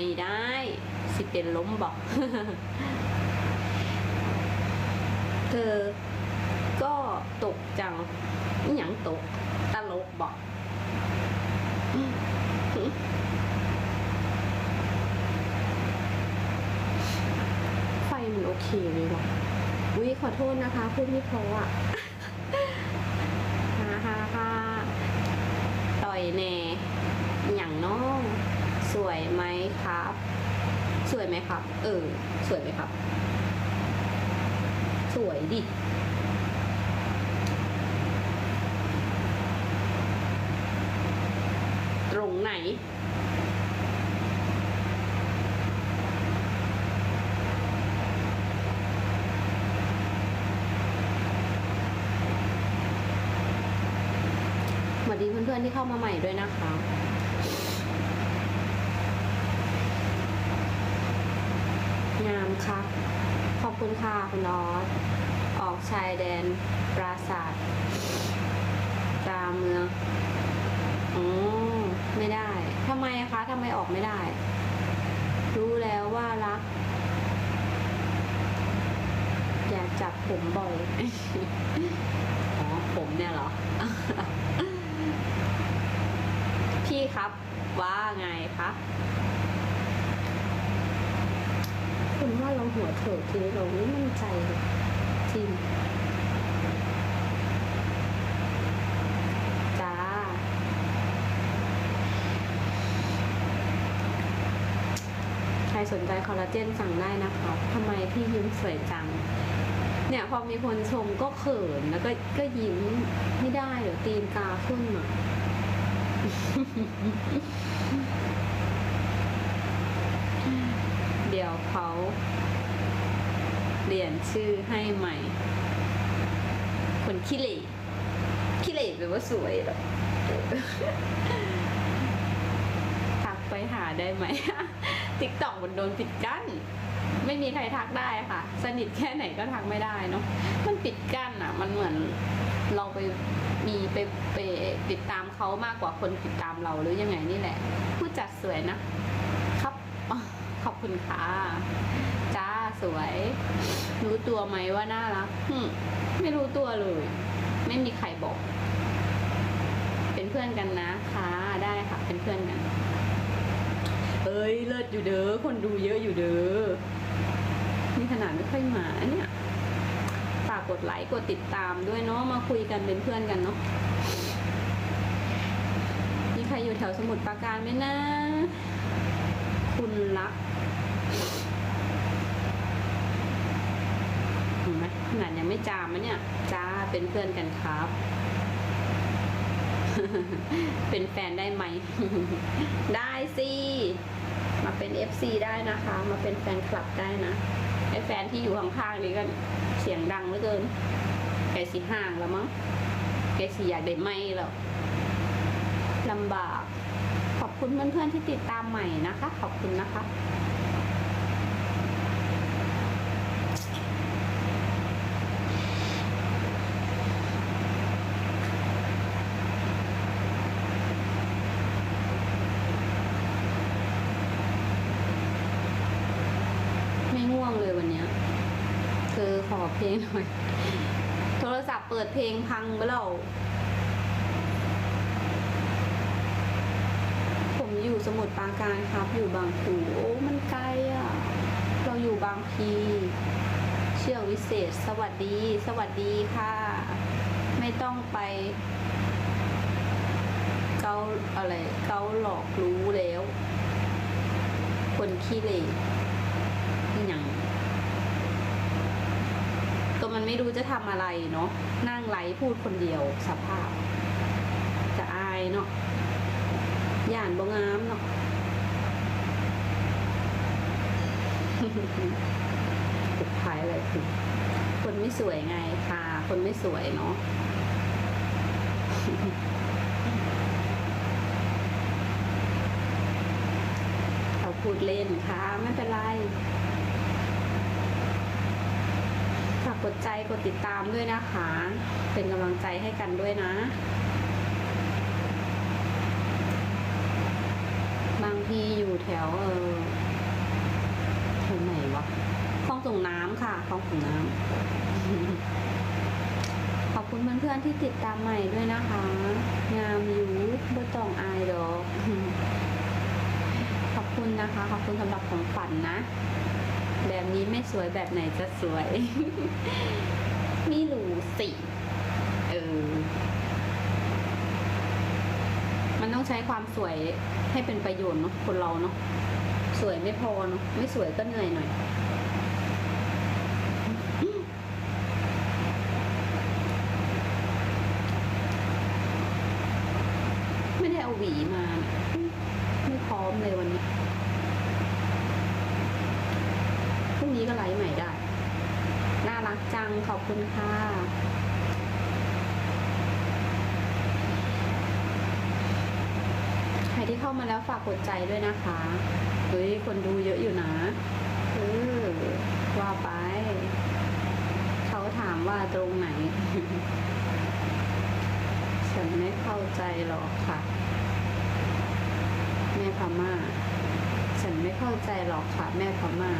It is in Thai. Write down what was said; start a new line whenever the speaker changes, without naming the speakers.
ไม่ได้ สิเป็นล้มบอก เธอก็ตกจังอหย่างตกตลกบอกไฟมันโอเคเลยเหรออุ้ยขอโทษนะคะพูดไม่เพราะอะ ฮ่าฮ่าฮ่าต่อยแน่อหย่างน้องสวยไหมครับ สวย ไหมครับ เออ สวยไหมครับ สวยดิตรงไหน สวัสดีเพื่อนๆที่เข้ามาใหม่ด้วยนะคะ งามครับ ขอบคุณค่ะคุณนอสออกชายแดนปราศาสตร์กลางเมืองอ๋อไม่ได้ทำไมคะทำไมออกไม่ได้ รู้แล้วว่ารัก อยากจับผมบ่อย อ๋อ ผมเนี่ยเหรอ พี่ครับว่าไงคะคุณว่าเรา หัวเถิดทีเราไม่มั่นใจเลยจริงจ้าใครสนใจคอลลาเจนสั่งได้นะคะทำไมพี่ยิ้มสวยจัง เนี่ยพอมีคนชมก็เขินแล้วก็ก็ยิ้มไม่ได้เดี๋ยวตีนกาขึ้นอะเดี๋ยวเขา เปลี่ยนชื่อให้ใหม่ คนขี้เหร่ขี้เหร่แปลว่าสวยหรอทักไปหาได้ไหมติ๊กต็อกมันโดนปิดกั้น ไม่มีใครทักได้ค่ะ สนิทแค่ไหนก็ทักไม่ได้เนาะมันปิดกั้นอะ มันเหมือนเราไปมีไปไปติดตามเขามากกว่าคนติดตามเราหรือยังไงนี่แหละ ผู้จัดสวยนะครับ ขอบคุณค่ะ สวย รู้ตัวไหมว่าน่ารักไม่รู้ตัวเลย ไม่มีใครบอก เป็นเพื่อนกันนะค่ะได้ค่ะ เป็นเพื่อนกันเอ้ยเลิศอยู่เด้อคนดูเยอะอยู่เด้อนี่ขนาดไม่ค่อยมาเนี่ยฝากกดไลค์กดติดตามด้วยเนาะมาคุยกันเป็นเพื่อนกันเนาะมีใครอยู่แถวสมุทรปราการไหมนะ คุณรักเห็นไหมขนาดยังไม่ จามมันเนี่ย จ้าเป็นเพื่อนกันครับ เป็นแฟนได้ไหม ได้สิ มาเป็น FC ได้นะคะ มาเป็นแฟนคลับได้นะ ไอ้แฟนที่อยู่ข้างๆนี่ก็เสียงดังเหลือเกิน แกสิห่างแล้วมั้ง แกสิอยากได้ไหม่แล้วลำบาก ขอบคุณเพื่อนๆที่ติดตามใหม่นะคะ ขอบคุณนะคะ ไม่ง่วงเลยวันเนี้ยเธอขอ เพลงหน่อย โทรศัพท์เปิดเพลงพังไปแล้วผมอยู่สมุทรปราการครับ อยู่บางปูโอ้มันไกลอะ เราอยู่บางพี เชือกวิเศษ สวัสดี สวัสดีค่ะ ไม่ต้องไปเกาอะไรเกาหลอกรู้แล้ว คนขี้เหร่อหย่างก็มัน ไม่รู้จะทำอะไรเนาะนั่งไลฟ์พูดคนเดียวสภาพ จะอายเนาะย่านบงามเนาะสุดท้ายอะไรคือคนไม่สวยไงค่ะ คนไม่สวยเนาะเราพูดเล่นค่ะ ไม่เป็นไร ดใจกดติดตามด้วยนะคะ เป็นกำลังใจให้กันด้วยนะ บางทีอยู่แถวเออแถวไหนวะคลองส่งน้ำค่ะคลองส่งน้ำขอบคุณเพื่อนๆที่ติดตามใหม่ด้วยนะคะ งามอยู่บ่ตองอายดอก ขอบคุณนะคะ ขอบคุณสำหรับของฝันนะ แบบนี้ไม่สวยแบบไหนจะสวย ไม่รู้สิเออ มันต้องใช้ความสวยให้เป็นประโยชน์เนาะคนเราเนาะสวยไม่พอเนาะไม่สวยก็เหนื่อยหน่อยไม่ได้เอาหวีมานะไม่พร้อมเลยวันนี้ พรุ่งนี้ก็ไลฟ์ใหม่ได้ น่ารัก จังขอบคุณค่ะใครที่เข้ามาแล้วฝากกดใจด้วยนะคะเฮ้ยคนดูเยอะอยู่นะเออว่าไป เขาถามว่าตรงไหน ฉันไม่เข้าใจหรอกค่ะแม่พม่า ฉันไม่เข้าใจหรอกค่ะแม่พม่า